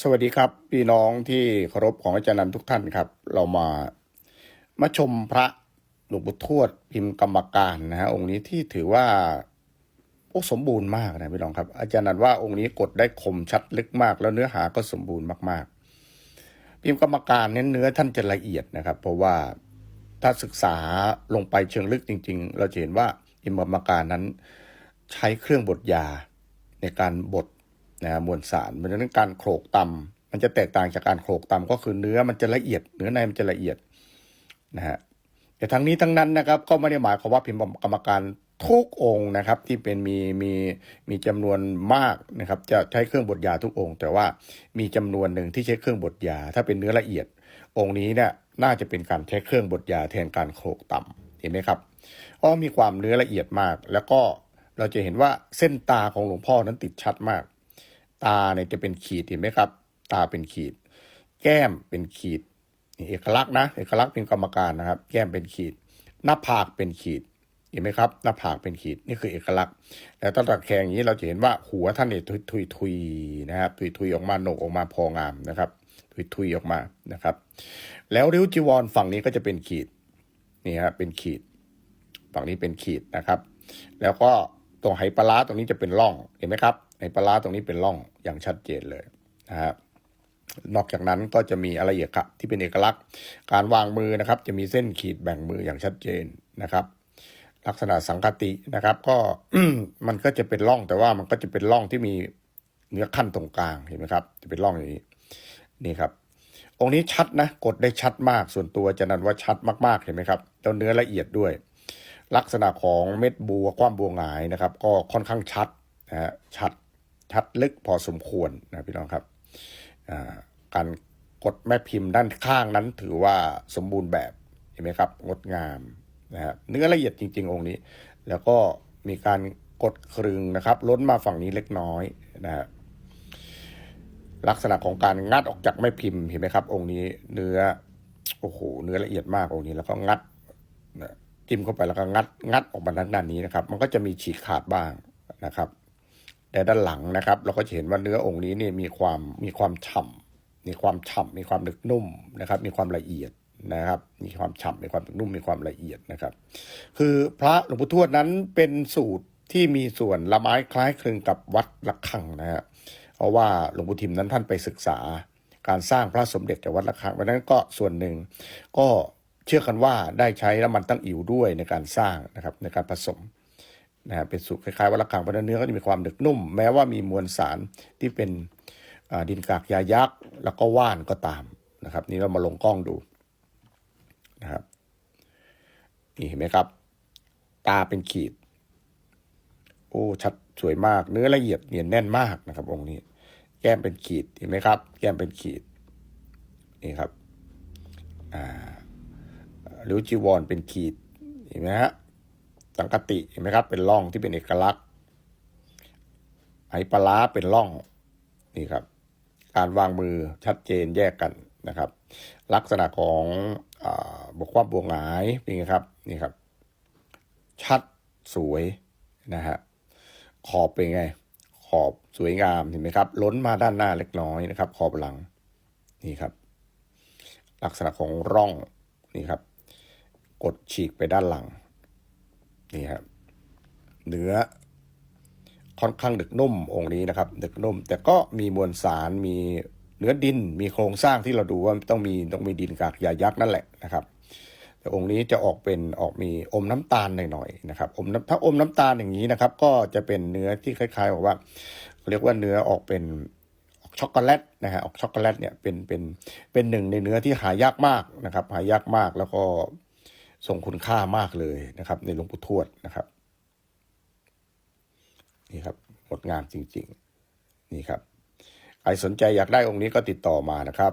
สวัสดีครับพี่น้องที่เคารพของอาจารย์นันทุกท่านครับ เรามามาชมพระหลวงปู่ทวดพิมพ์กรรมการนะฮะองค์นี้ที่ถือว่าโอ้สมบูรณ์มากนะพี่น้องครับ อาจารย์นันว่าองค์นี้กดได้คมชัดลึกมาก แล้วเนื้อหาก็สมบูรณ์มากๆ พิมพ์กรรมการเน้นเนื้อท่านจะละเอียดนะครับ เพราะว่าถ้าศึกษาลงไปเชิงลึกจริง ๆ เราจะเห็นว่าพิมพ์กรรมการนั้น ใช้เครื่องบดยาในการบด นะมวลสารเพราะฉะนั้นการโขลกตำมันจะแตกต่างจากการโขลกตำก็คือเนื้อมันจะละเอียด เนื้อในมันจะละเอียดนะฮะแต่ทั้งนี้ทั้งนั้นนะครับ ก็ไม่ได้หมายความว่าพิมพ์กรรมการทุกองค์นะครับ ที่เป็นมีมีมีจำนวนมากนะครับ จะใช้เครื่องบดยาทุกองค์ แต่ว่ามีจำนวนหนึ่งที่ใช้เครื่องบดยา ถ้าเป็นเนื้อละเอียด องค์นี้เนี่ยน่าจะเป็นการใช้เครื่องบดยาแทนการโขลกต่ำเห็นไหมครับเพราะมีความเนื้อละเอียดมาก แล้วก็เราจะเห็นว่าเส้นตาของหลวงพ่อนั้นติดชัดมาก ตาเนี่ยจะเป็นขีดเห็นไหมครับ ตาเป็นขีด แก้มเป็นขีดเอกลักษณ์นะเอกลักษณ์เป็นกรรมการนะครับ แก้มเป็นขีด หน้าผากเป็นขีดเห็นไหมครับ หน้าผากเป็นขีดนี่คือเอกลักษณ์แล้วตอนตะแคงอย่างนี้เราจะเห็นว่าหัวท่านเนี่ยทุยทุยทุยนะครับทุยทุยออกมาโหนกออกมาพองามนะครับ ทุยทุยออกมานะครับ แล้วริ้วจีวรฝั่งนี้ก็จะเป็นขีดนี่ฮะเป็นขีด ฝั่งนี้เป็นขีดนะครับ แล้วก็ ตรงไหปลาตรงนี้จะเป็นร่องเห็นไหมครับไหปลาตรงนี้เป็นร่องอย่างชัดเจนเลยนะครับนอกจากนั้นก็จะมีอะไรเอีกครับที่เป็นเอกลักษณ์ การวางมือนะครับ จะมีเส้นขีดแบ่งมืออย่างชัดเจนนะครับ ลักษณะสังคตินะครับ ก็มันก็จะเป็นร่องแต่ว่ามันก็จะเป็นร่องที่มีเนื้อขั้นตรงกลางเห็นไหมครับ จะเป็นร่องอย่างนี้นี่ครับ องค์นี้ชัดนะกดได้ชัดมากส่วนตัวจะนันว่าชัดมากๆเห็นไหมครับแล้วเนื้อละเอียดด้วย ลักษณะของเม็ดบัวความบัวหงายนะครับ ก็ค่อนข้างชัดนะฮะชัดชัดลึกพอสมควรนะพี่น้องครับการกดแม่พิมพ์ด้านข้างนั้นถือว่าสมบูรณ์แบบเห็นไหมครับงดงามนะฮะเนื้อละเอียดจริง ๆ องค์นี้ แล้วก็มีการกดครึงนะครับ ล้นมาฝั่งนี้เล็กน้อยนะฮะลักษณะของการงัดออกจากแม่พิมพ์เห็นไหมครับ องค์นี้เนื้อโอ้โหเนื้อละเอียดมากองค์นี้แล้วก็งัดนะ จิ้มเข้าไปแล้วก็งัดงัดออกมาด้านด้านนี้นะครับ มันก็จะมีฉีกขาดบ้างนะครับ แต่ด้านหลังนะครับ เราก็จะเห็นว่าเนื้อองค์นี้นี่มีความมีความฉ่ำมีความฉ่ำมีความหนึกนุ่มนะครับ มีความละเอียดนะครับ มีความฉ่ำมีความหนึกนุ่มมีความละเอียดนะครับ คือพระหลวงปู่ทวดนั้นเป็นสูตรที่มีส่วนละไม้คล้ายคลึงกับวัดระฆังนะฮะเพราะว่าหลวงปู่ทิมนั้นท่านไปศึกษาการสร้างพระสมเด็จจากวัดระฆังเพราะนั้นก็ส่วนหนึ่งก็ เชื่อกันว่าได้ใช้น้ำมันตั้งอิ๋วด้วยในการสร้างนะครับในการผสมนะฮะเป็นสูตรคล้ายๆวัดระฆังเพราะฉะนั้นเนื้อก็จะมีความหนึกนุ่ม แม้ว่ามีมวลสารที่เป็นดินกากยายักษ์ แล้วก็ว่านก็ตามนะครับ นี่เรามาลงกล้องดูนะครับนี่เห็นไหมครับ ตาเป็นขีด โอ้ชัดสวยมาก เนื้อละเอียดเนียนแน่นมากนะครับองค์นี้ แก้มเป็นขีดเห็นไหมครับ แก้มเป็นขีดนี่ครับ หรือจีวรเป็นขีดเห็นไหมฮะสังกติเห็นไหมครับ เป็นร่องที่เป็นเอกลักษณ์ไหปลาราเป็นร่องนี่ครับ การวางมือชัดเจนแยกกันนะครับ ลักษณะของอบกความบวงหงายนไงครับนี่ครับ ชัดสวยนะฮะขอบเป็นไง ขอบสวยงามเห็นไหมครับ ล้นมาด้านหน้าเล็กน้อยนะครับ ขอบหลังนี่ครับ ลักษณะของร่องนี่ครับ กดฉีกไปด้านหลัง นี่ครับเนื้อค่อนข้างดึกนุ่มองค์นี้นะครับ ดึกนุ่ม แต่ก็มีมวลสารมีเนื้อดิน มีโครงสร้างที่เราดูว่าต้องมีต้องมีดินกากยายักษ์นั่นแหละนะครับแต่องค์นี้จะออกเป็นออกมีอมน้ำตาลหน่อยๆนะครับอมถ้าอมน้ำตาลอย่างนี้นะครับ ก็จะเป็นเนื้อที่คล้ายๆบอกว่าเขาเรียกว่าเนื้อออกเป็นออกช็อกโกแลตนะฮะออกช็อกโกแลตเนี่ยเป็นเป็นเป็นหนึ่งในเนื้อที่หายากมากนะครับ หายากมากแล้วก็ ทรงคุณค่ามากเลยนะครับ ในหลวงปู่ทวดนะครับ นี่ครับงดงามจริง ๆ นี่ครับใครสนใจอยากได้องค์นี้ก็ติดต่อมานะครับ